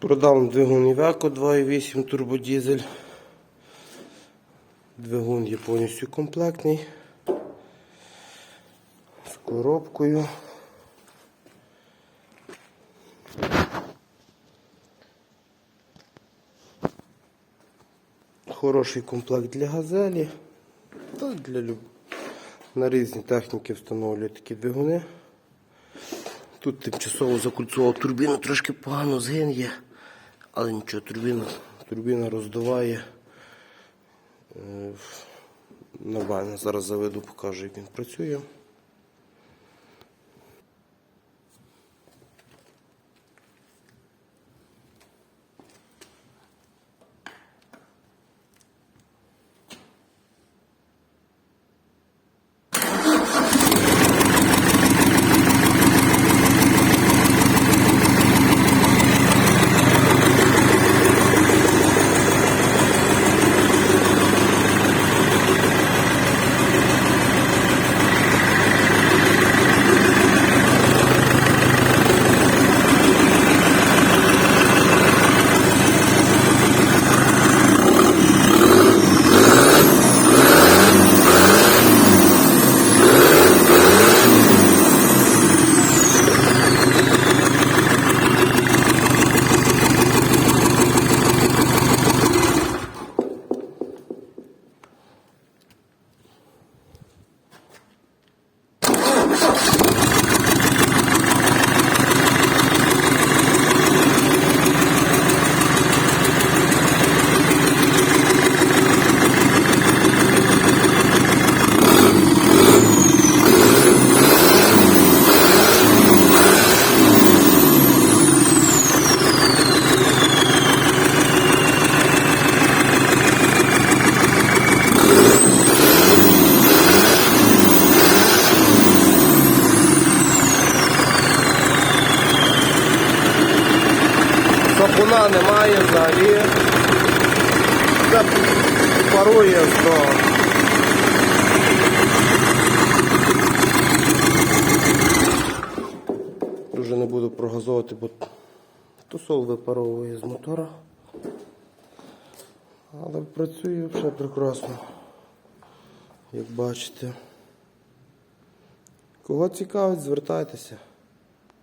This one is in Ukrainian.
Продав двигун Iveco 2.8 турбодізель. Двигун є повністю комплектний. З коробкою. Хороший комплект для газелі. Та для люб... На різні техніки встановлюють такі двигуни. Тут тимчасово закульцував турбіну, трошки погано згин є, але нічого, турбіна, турбіна роздуває. Е, Нормально, зараз заведу, покажу, як він працює. Сапуна немає взагалі. Це парує з. Дуже не буду прогазовувати, бо тусол випаровує з мотора. Але працює все прекрасно. Як бачите. Кого цікавить, звертайтеся.